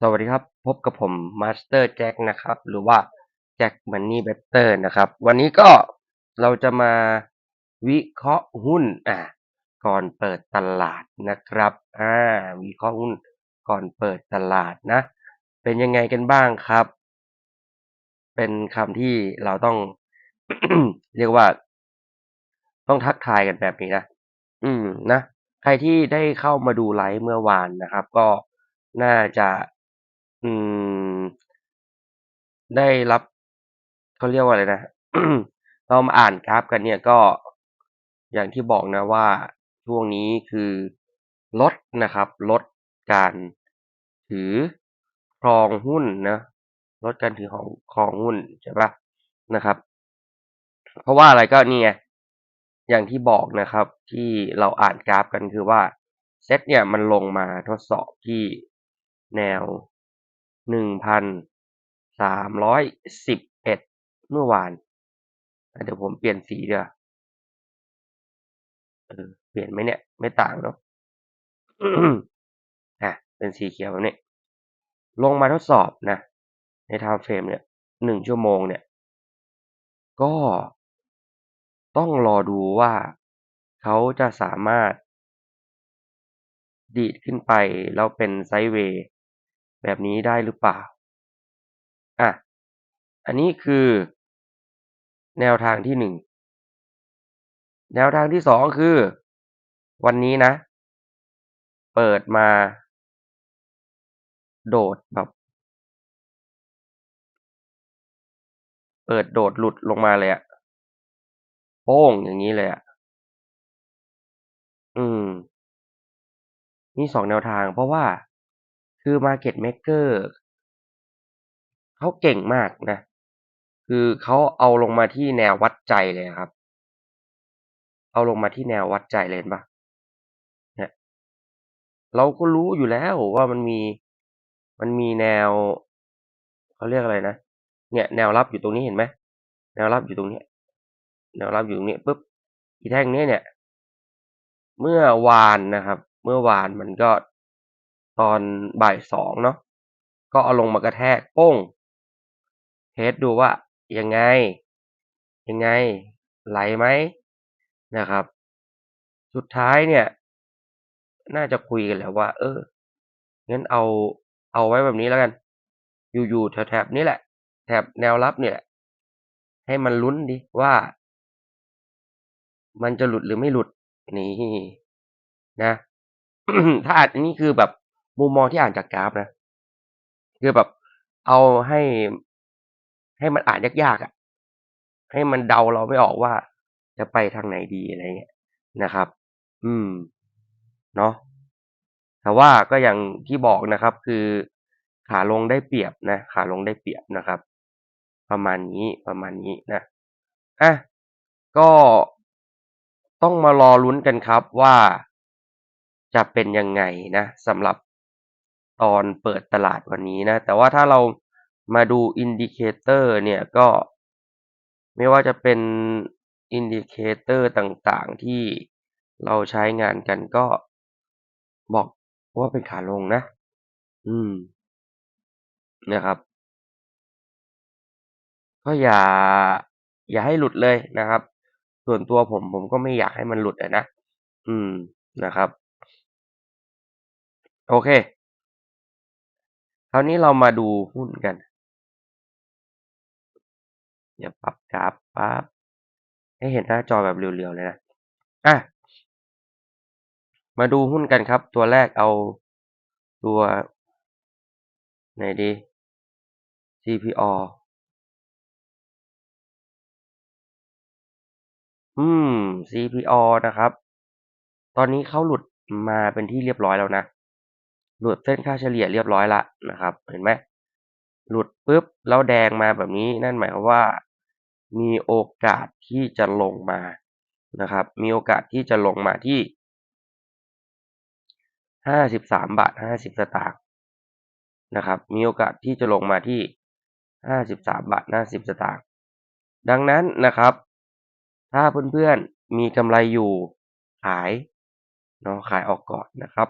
สวัสดีครับ พบกับผมมาสเตอร์แจ็คนะครับ หรือว่าแจ็คมันนี่เบเตอร์นะครับ วันนี้ก็เราจะมาวิเคราะห์หุ้นอะก่อนเปิดตลาดนะครับอ่าวิเคราะห์หุ้นก่อนเปิดตลาดนะ เป็นยังไงกันบ้างครับ เป็นคำที่เราต้อง เรียกว่า ต้องทักทายกันแบบนี้นะ อืมนะ ใครที่ได้เข้ามาดูไลฟ์เมื่อวานนะครับ ก็น่าจะ อืม ได้รับ เขาเรียกว่าอะไรนะ เรามาอ่านกราฟกันเนี่ยก็ อย่างที่บอกนะว่า ช่วงนี้คือลดนะครับ ลดการถือครองหุ้นนะ ลดการถือของครองหุ้นใช่ปะนะครับ เพราะว่าอะไรก็นี่ไงอย่างที่บอกนะครับที่เราอ่านกราฟกันคือว่าเซตเนี่ยมันลงมาทดสอบที่แนว หนึ่งพันสามร้อยสิบเอ็ดเมื่อวาน เดี๋ยวผมเปลี่ยนสีเดี๋ยวเปลี่ยนไหมเนี่ย ไม่ต่างเนาะอะเป็นสีเขียวแบบนี้ลงมาทดสอบนะ ในไทม์เฟรมเนี่ยหนึ่งชั่วโมงเนี่ย ก็ต้องรอดูว่าเขาจะสามารถ ดีดขึ้นไปแล้วเป็นไซด์เวย์ แบบนี้ได้หรือเปล่าอะอันนี้คือแนวทางที่หนึ่งแนวทางที่สองคือ วันนี้นะ เปิดมา โดดแบบเปิดโดดหลุดลงมาเลยอะโป้งอย่างนี้เลยอะอืมมีสองแนวทางเพราะว่า คือ Market Maker เขาเก่งมากนะ คือเขาเอาลงมาที่แนววัดใจเลยครับ เอาลงมาที่แนววัดใจเลยปะเนี่ยเราก็รู้อยู่แล้วว่ามันมีมันมีแนวเขาเรียกอะไรนะเนี่ยแนวรับอยู่ตรงนี้เห็นไหมแนวรับอยู่ตรงนี้แนวรับอยู่ตรงนี้ปุ๊บอีแท่งนี้เนี่ย เมื่อวานนะครับ เมื่อวานมันก็ ตอนบ่ายสองเนาะก็เอาลงมากระแทกโป้งเทสดูว่ายังไง ยังไง ไหลไหมนะครับ สุดท้ายเนี่ย น่าจะคุยกันแล้วว่า เอองั้นเอาเอาไว้แบบนี้แล้วกัน อยู่ๆแถบๆนี้แหละ แถบแนวรับเนี่ย ให้มันลุ้นดิว่า มันจะหลุดหรือไม่หลุดนี่นะ ถ้าอันนี้คือแบบ มุมมองที่อ่านจากกราฟนะคือแบบเอาให้ให้มันอ่านยากๆอะ ให้มันเดาเราไม่ออกว่าจะไปทางไหนดีอะไรเงี้ยนะครับ อืม เนาะแต่ว่าก็อย่างที่บอกนะครับ คือขาลงได้เปรียบนะขาลงได้เปรียบนะครับ ประมาณนี้ประมาณนี้นะอะก็ต้องมารอลุ้นกันครับว่าจะเป็นยังไงนะสำหรับ ตอนเปิดตลาดวันนี้นะ แต่ว่าถ้าเรามาดูอินดิเคเตอร์เนี่ยก็ ไม่ว่าจะเป็นอินดิเคเตอร์ต่างๆที่เราใช้งานกันก็บอกว่าเป็นขาลงนะ อืม นะครับ ก็อย่า อย่าให้หลุดเลยนะครับ ส่วนตัวผมผมก็ไม่อยากให้มันหลุดอะนะ อืม นะครับ โอเค คราวนี้เรามาดูหุ้นกันเดี๋ยวปรับกราฟปั๊บให้เห็นหน้าจอแบบเรียวๆเลยนะอะมาดูหุ้นกันครับ ตัวแรกเอาตัวไหนดี CPO อืม CPO นะครับ ตอนนี้เขาหลุดมาเป็นที่เรียบร้อยแล้วนะ หลุดเส้นค่าเฉลี่ยเรียบร้อยละนะครับ เห็นไหมหลุดปุ๊บแล้วแดงมาแบบนี้นั่นหมายความว่า มีโอกาสที่จะลงมานะครับ มีโอกาสที่จะลงมาที่ห้าสิบสามบาทห้าสิบสตางค์นะครับ มีโอกาสที่จะลงมาที่ห้าสิบสามบาทห้าสิบสตางค์ดังนั้นนะครับ ถ้าเพื่อนๆมีกำไรอยู่ขายเนาะขายออกก่อนนะครับ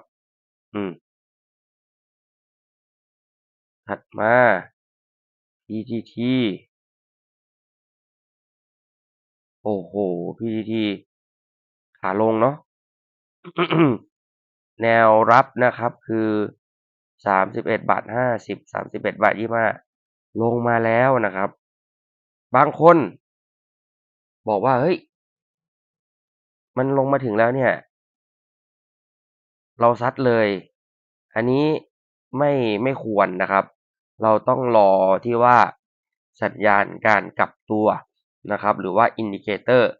มา PTT โอ้โห PTT ขาลงเนาะ แนวรับนะครับคือสามสิบเอ็ดบาทห้าสิบสามสิบเอ็ดบาทยี่ห้าลงมาแล้วนะครับ บางคน บอกว่า เฮ้ย มันลงมาถึงแล้วเนี่ย เราซัดเลย อันนี้ไม่ไม่ควรนะครับ เราต้องรอที่ว่าสัญญาณการกลับตัวนะครับ หรือว่าอินดิเคเตอร์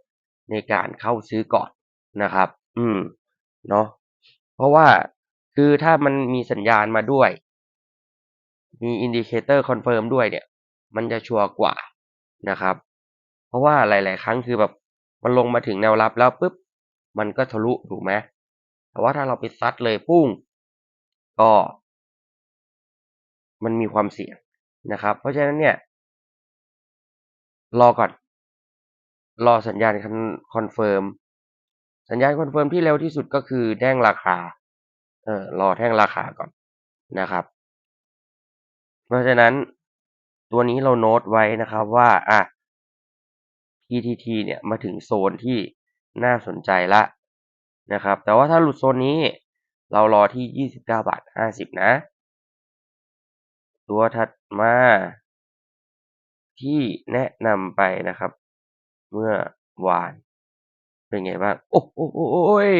ในการเข้าซื้อก่อนนะครับ อืม เนาะเพราะว่าคือถ้ามันมีสัญญาณมาด้วย มีอินดิเคเตอร์คอนเฟิร์มด้วยเนี่ย มันจะชัวร์กว่านะครับ เพราะว่าหลาย ๆ ครั้งคือแบบมันลงมาถึงแนวรับแล้วปุ๊บ มันก็ทะลุถูกไหมแต่ว่าถ้าเราไปซัดเลยปุ้ง ก็ มันมีความเสี่ยงนะครับ เพราะฉะนั้นเนี่ยรอก่อน รอสัญญาณคอนเฟิร์มสัญญาณคอนเฟิร์มที่เร็วที่สุดก็คือแท่งราคาเออรอแท่งราคาก่อนนะครับ เพราะฉะนั้นตัวนี้เราโน้ตไว้นะครับว่าอะ PTT เนี่ยมาถึงโซนที่น่าสนใจละนะครับ แต่ว่าถ้าหลุดโซนนี้เรารอที่ 29 บาท 50 นะ ตัวถัดมาที่แนะนำไปนะครับ เมื่อวาน เป็นไงบ้าง โอ้โอ้โอ้ย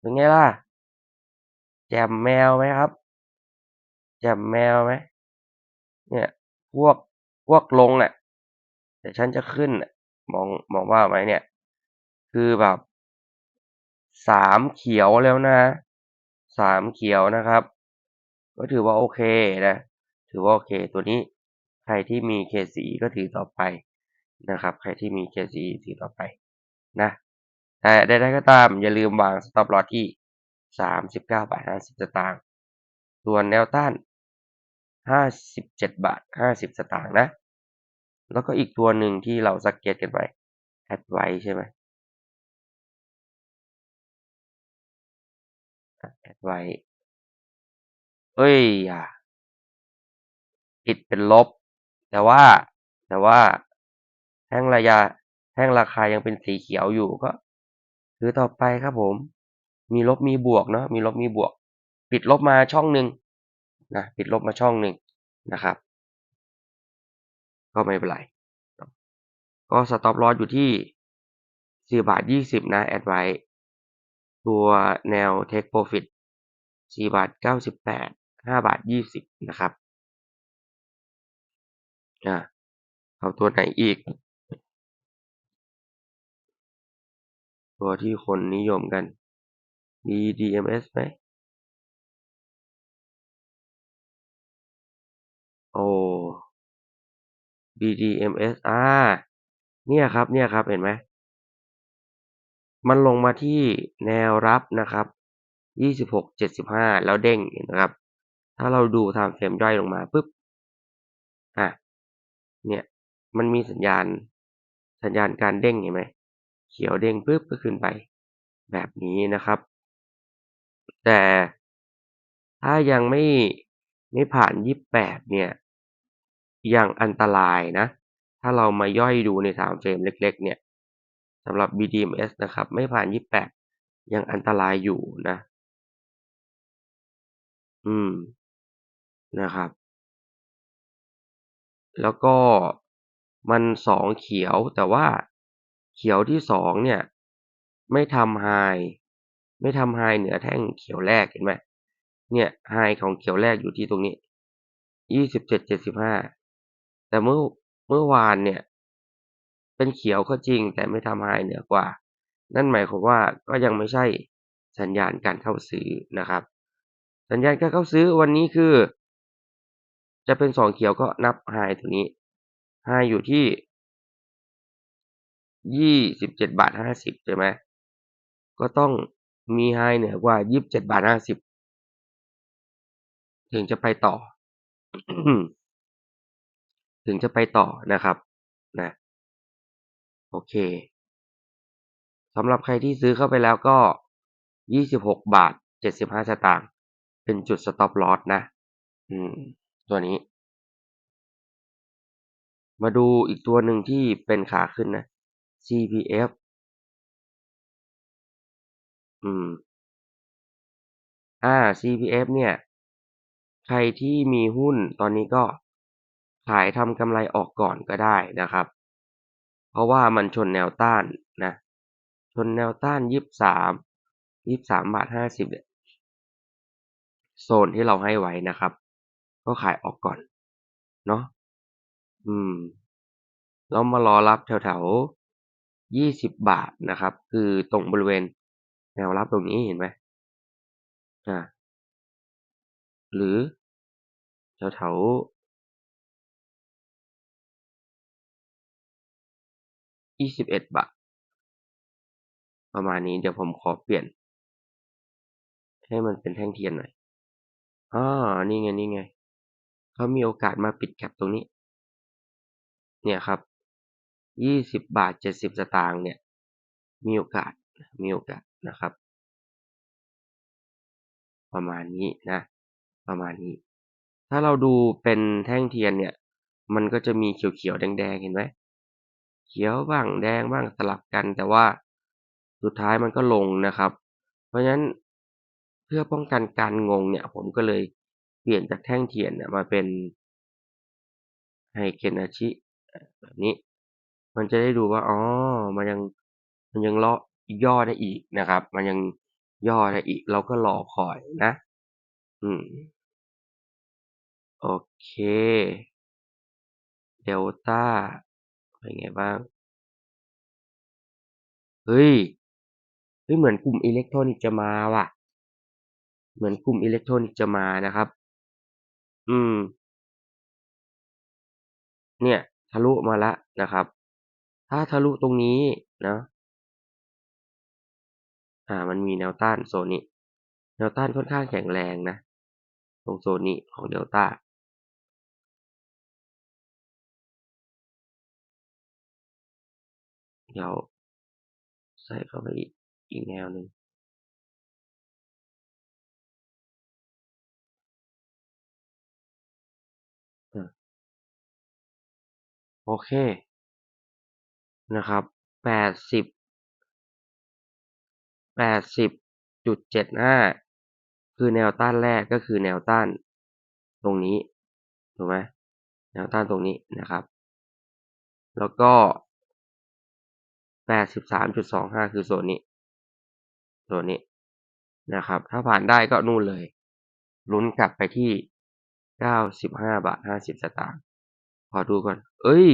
เป็นไงล่ะ แจมแมวไหมครับ แจมแมวไหมเนี่ยพวกพวกลงอะแต่ฉันจะขึ้นมองมองว่าไหมเนี่ย คือแบบสามเขียวแล้วนะสามเขียวนะครับ ก็ถือว่าโอเคนะ ถือว่าโอเค ตัวนี้ใครที่มี KCE ก็ถือต่อไปนะครับ ใครที่มี KCE ถือต่อไปนะแต่ใดๆก็ตามอย่าลืมวาง stop loss ที่สามสิบเก้าบาทห้าสิบสตางค์ส่วนแนวต้านห้าสิบเจ็ดบาทห้าสิบสตางค์นะ แล้วก็อีกตัวหนึ่งที่เราสังเกตกันไปแอดไว้ใช่ไหมแอดไว้ เอ้ย อะปิดเป็นลบ แต่ว่า แต่ว่า แท่งระยะ แท่งราคายังเป็นสีเขียวอยู่ก็ถือต่อไปครับผม มีลบมีบวกเนาะมีลบมีบวก ปิดลบมาช่องหนึ่งนะปิดลบมาช่องหนึ่งนะครับ ก็ไม่เป็นไร ก็สต็อปลอสอยู่ที่สี่บาทยี่สิบนะแอดไว้ตัวแนวเทคโปรฟิตสี่บาทเก้าสิบแปด ห้าบาทยี่สิบนะครับอ่าเอาตัวไหนอีก ตัวที่คนนิยมกัน มี DMS ไหมโอ้ BDMS อ่าเนี่ยครับ เนี่ยครับ เห็นไหม มันลงมาที่แนวรับนะครับยี่สิบหกเจ็ดสิบห้าแล้วเด้งนะครับ ถ้าเราดูทางเฟรมย่อยลงมาปุ๊บอะเนี่ยมันมีสัญญาณ สัญญาณการเด้งเห็นไหมเขียวเด้งปุ๊บก็ขึ้นไป แบบนี้นะครับ แต่ถ้ายังไม่ไม่ผ่านยี่แปดเนี่ยยังอันตรายนะ ถ้าเรามาย่อยดูในสามเฟรมเล็ก ๆ เนี่ยสำหรับ BDMs นะครับ ไม่ผ่านยี่แปดยังอันตรายอยู่นะ อืม นะครับ แล้วก็มันสองเขียวแต่ว่าเขียวที่สองเนี่ย ไม่ทำไฮไม่ทำไฮเหนือแท่งเขียวแรกเห็นไหมเนี่ยไฮของเขียวแรกอยู่ที่ตรงนี้ยี่สิบเจ็ดเจ็ดสิบห้าแต่เมื่อเมื่อวานเนี่ย เป็นเขียวก็จริงแต่ไม่ทำไฮเหนือกว่า นั่นหมายความว่าก็ยังไม่ใช่สัญญาณการเข้าซื้อนะครับ สัญญาณการเข้าซื้อวันนี้คือ จะเป็นสองเขียวก็นับไฮตัวนี้ไฮอยู่ที่ยี่สิบเจ็ดบาทห้าสิบใช่ไหมก็ต้องมีไฮเหนือกว่ายี่สิบเจ็ดบาทห้าสิบถึงจะไปต่อ ถึงจะไปต่อนะครับนะโอเคสำหรับใครที่ซื้อเข้าไปแล้วก็ยี่สิบหกบาทเจ็ดสิบห้าสตางค์ เป็นจุด stop loss นะ อืม ตัวนี้ มาดูอีกตัวหนึ่งที่เป็นขาขึ้นนะ CPF อืม อ่า CPF เนี่ย ใครที่มีหุ้นตอนนี้ก็ขายทำกำไรออกก่อนก็ได้นะครับ เพราะว่ามันชนแนวต้านนะ ชนแนวต้านยี่สิบสามยี่สิบสามบาทห้าสิบเนี่ยโซนที่เราให้ไว้นะครับ ก็ขายออกก่อน เนาะ อืม แล้วมารอรับแถวๆยี่สิบบาทนะครับ คือตรงบริเวณแนวรับตรงนี้เห็นไหมอ่าหรือ แถวๆยี่สิบเอ็ดบาท ประมาณนี้ เดี๋ยวผมขอเปลี่ยน ให้มันเป็นแท่งเทียนหน่อยอ๋อนี่ไงนี่ไง เขามีโอกาสมาปิดแคปตรงนี้ เนี่ยครับยี่สิบบาทเจ็ดสิบสตางค์เนี่ย มีโอกาส มีโอกาสนะครับ ประมาณนี้นะ ประมาณนี้ ถ้าเราดูเป็นแท่งเทียนเนี่ย มันก็จะมีเขียวๆแดงๆเห็นไหมเขียวบ้างแดงบ้างสลับกัน แต่ว่าสุดท้ายมันก็ลงนะครับ เพราะฉะนั้นเพื่อป้องกันการงงเนี่ย ผมก็เลย เปลี่ยนจากแท่งเทียนมาเป็นไฮเคนอาชิแบบนี้ มันจะได้ดูว่าอ๋อมันยังมันยังเลาะย่อได้อีกนะครับ มันยังย่อได้อีก เราก็รอคอยนะ อืม โอเคเดลต้าเป็นไงบ้าง เฮ้ย เฮ้ย เหมือนกลุ่มอิเล็กทรอนิกส์จะมาว่ะ เหมือนกลุ่มอิเล็กทรอนิกส์จะมานะครับ อืม เนี่ย ทะลุมาแล้วนะครับ ถ้าทะลุตรงนี้นะอ่ามันมีแนวต้านโซนนี้ แนวต้านค่อนข้างแข็งแรงนะ ตรงโซนนี้ของเดลต้าเดี๋ยว ใส่เข้าไปอีก อีกแนวหนึ่ง โอเค นะครับแปดสิบแปดสิบจุดเจ็ดห้าคือแนวต้านแรกก็คือแนวต้านตรงนี้ ถูกไหมแนวต้านตรงนี้นะครับ แล้วก็แปดสิบสามจุดสองห้าคือโซนนี้ โซนนี้นะครับ ถ้าผ่านได้ก็นู่นเลย ลุ้นกลับไปที่เก้าสิบห้าบาทห้าสิบสตางค์ ขอดูก่อน เอ้ย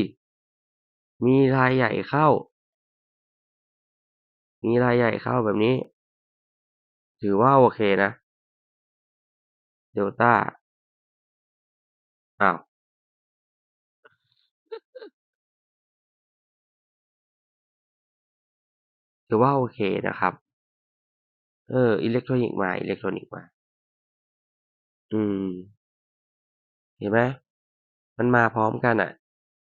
มีรายใหญ่เข้า มีรายใหญ่เข้าแบบนี้ ถือว่าโอเคนะ เดลต้า อ้าว ถือว่าโอเคนะครับ เออ อิเล็กทรอนิกส์มา อิเล็กทรอนิกส์มา อืม เห็นไหม มันมาพร้อมกันอะ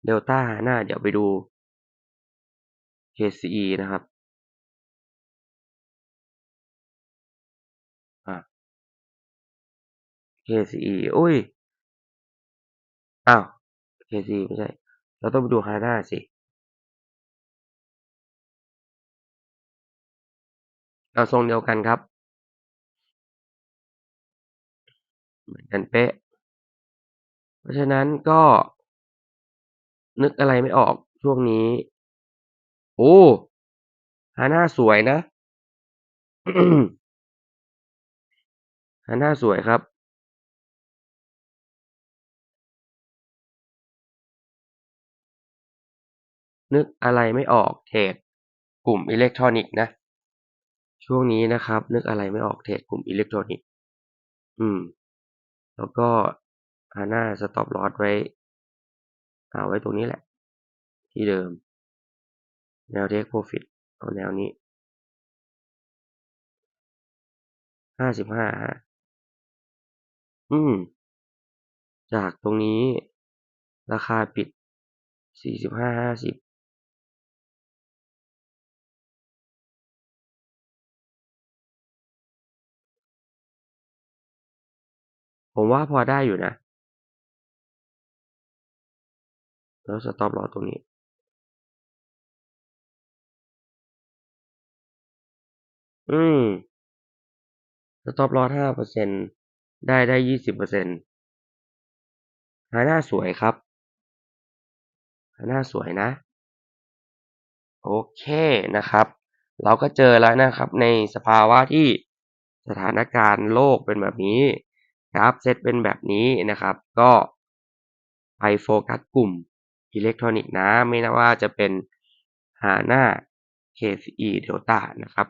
เดลต้าหน้าเดี๋ยวไปดู KCE นะครับอะ KCE อุ้ย อ้าว KCE ไม่ใช่ เราต้องไปดูฮาน่าสิเอาทรงเดียวกันครับ เหมือนกันเป๊ะ เพราะฉะนั้นก็ นึกอะไรไม่ออกช่วงนี้ โอ้ ฮาน่าสวยนะ ฮาน่าสวยครับ นึกอะไรไม่ออกเทรดกลุ่มอิเล็กทรอนิกส์นะ ช่วงนี้นะครับ นึกอะไรไม่ออกเทรดกลุ่มอิเล็กทรอนิกส์ อืม แล้วก็ ฮาน่าสต็อปลอสไว้เอาไว้ตรงนี้แหละ ที่เดิม แนวเทคโปรฟิตเอาแนวนี้ห้าสิบห้าอืม จากตรงนี้ ราคาปิดสี่สิบห้าห้าสิบผมว่าพอได้อยู่นะ แล้วสต็อปลอตรงนี้อืมสต็อปลอห้าเปอร์เซ็นได้ได้ยี่สิบเปอร์เซ็นหาหน้าสวยครับ หาหน้าสวยนะ โอเคนะครับ เราก็เจอแล้วนะครับ ในสภาวะที่สถานการณ์โลกเป็นแบบนี้กราฟเซตเป็นแบบนี้นะครับ ก็ไปโฟกัสกลุ่ม อิเล็กทรอนิกส์นะไม่นะว่าจะเป็นหาหน้า KCE Delta นะครับ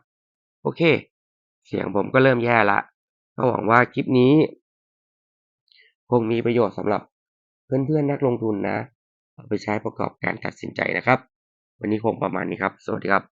โอเค เสียงผมก็เริ่มแย่ละ ก็หวังว่าคลิปนี้ คงมีประโยชน์สำหรับเพื่อนๆนักลงทุนนะ เอาไปใช้ประกอบการตัดสินใจนะครับ วันนี้คงประมาณนี้ครับ สวัสดีครับ